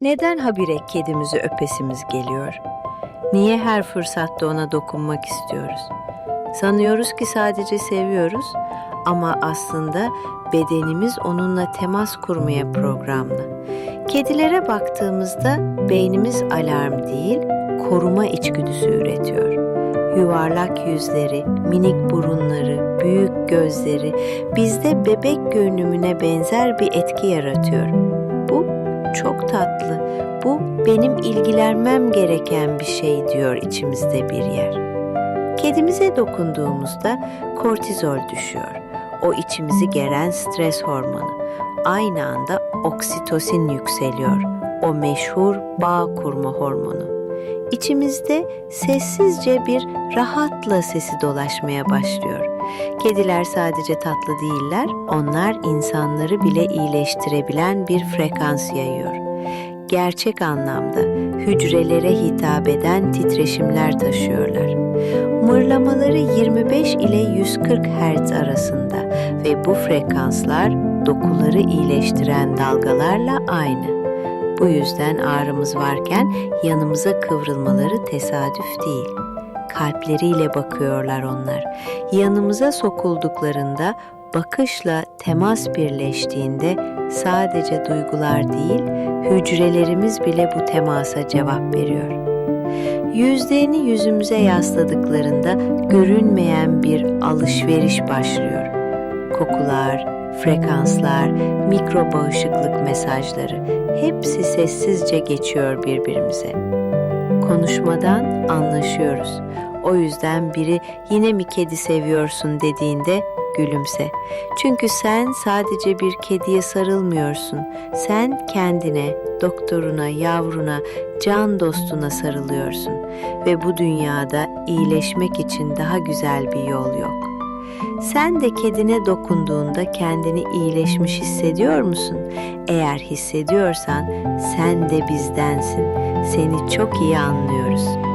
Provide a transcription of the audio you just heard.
Neden habire kedimizi öpesimiz geliyor? Niye her fırsatta ona dokunmak istiyoruz? Sanıyoruz ki sadece seviyoruz ama aslında bedenimiz onunla temas kurmaya programlı. Kedilere baktığımızda beynimiz alarm değil, koruma içgüdüsü üretiyor. Yuvarlak yüzleri, minik burunları, büyük gözleri bizde bebek görünümüne benzer bir etki yaratıyor. Bu çok tatlı. Bu benim ilgilenmem gereken bir şey diyor içimizde bir yer. Kedimize dokunduğumuzda kortizol düşüyor. O içimizi geren stres hormonu. Aynı anda oksitosin yükseliyor. O meşhur bağ kurma hormonu. İçimizde sessizce bir rahatla sesi dolaşmaya başlıyor. Kediler sadece tatlı değiller, onlar insanları bile iyileştirebilen bir frekans yayıyor. Gerçek anlamda hücrelere hitap eden titreşimler taşıyorlar. Mırlamaları 25 ile 140 Hz arasında ve bu frekanslar dokuları iyileştiren dalgalarla aynı. Bu yüzden ağrımız varken yanımıza kıvrılmaları tesadüf değil. Kalpleriyle bakıyorlar onlar. Yanımıza sokulduklarında bakışla temas birleştiğinde sadece duygular değil, hücrelerimiz bile bu temasa cevap veriyor. Yüzlerini yüzümüze yasladıklarında görünmeyen bir alışveriş başlıyor. Kokular, frekanslar, mikro bağışıklık mesajları hepsi sessizce geçiyor birbirimize. Konuşmadan anlaşıyoruz. O yüzden biri yine mi kedi seviyorsun dediğinde gülümse. Çünkü sen sadece bir kediye sarılmıyorsun. Sen kendine, doktoruna, yavruna, can dostuna sarılıyorsun ve bu dünyada iyileşmek için daha güzel bir yol yok. Sen de kedine dokunduğunda kendini iyileşmiş hissediyor musun? Eğer hissediyorsan sen de bizdensin. Seni çok iyi anlıyoruz.